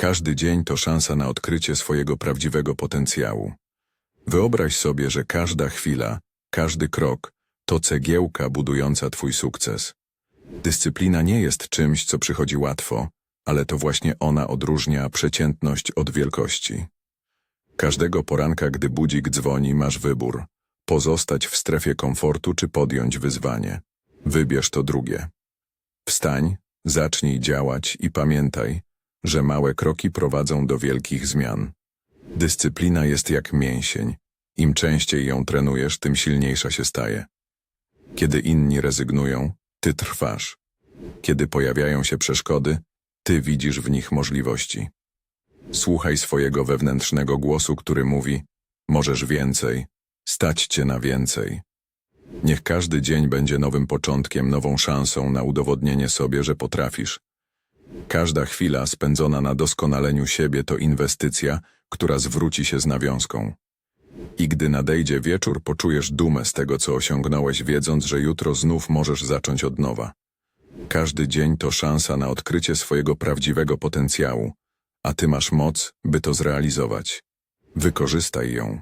Każdy dzień to szansa na odkrycie swojego prawdziwego potencjału. Wyobraź sobie, że każda chwila, każdy krok to cegiełka budująca Twój sukces. Dyscyplina nie jest czymś, co przychodzi łatwo, ale to właśnie ona odróżnia przeciętność od wielkości. Każdego poranka, gdy budzik dzwoni, masz wybór: pozostać w strefie komfortu czy podjąć wyzwanie. Wybierz to drugie. Wstań, zacznij działać i pamiętaj, że małe kroki prowadzą do wielkich zmian. Dyscyplina jest jak mięsień. Im częściej ją trenujesz, tym silniejsza się staje. Kiedy inni rezygnują, ty trwasz. Kiedy pojawiają się przeszkody, ty widzisz w nich możliwości. Słuchaj swojego wewnętrznego głosu, który mówi: Możesz więcej, stać cię na więcej. Niech każdy dzień będzie nowym początkiem, nową szansą na udowodnienie sobie, że potrafisz. Każda chwila spędzona na doskonaleniu siebie to inwestycja, która zwróci się z nawiązką. I gdy nadejdzie wieczór, poczujesz dumę z tego, co osiągnąłeś, wiedząc, że jutro znów możesz zacząć od nowa. Każdy dzień to szansa na odkrycie swojego prawdziwego potencjału, a ty masz moc, by to zrealizować. Wykorzystaj ją.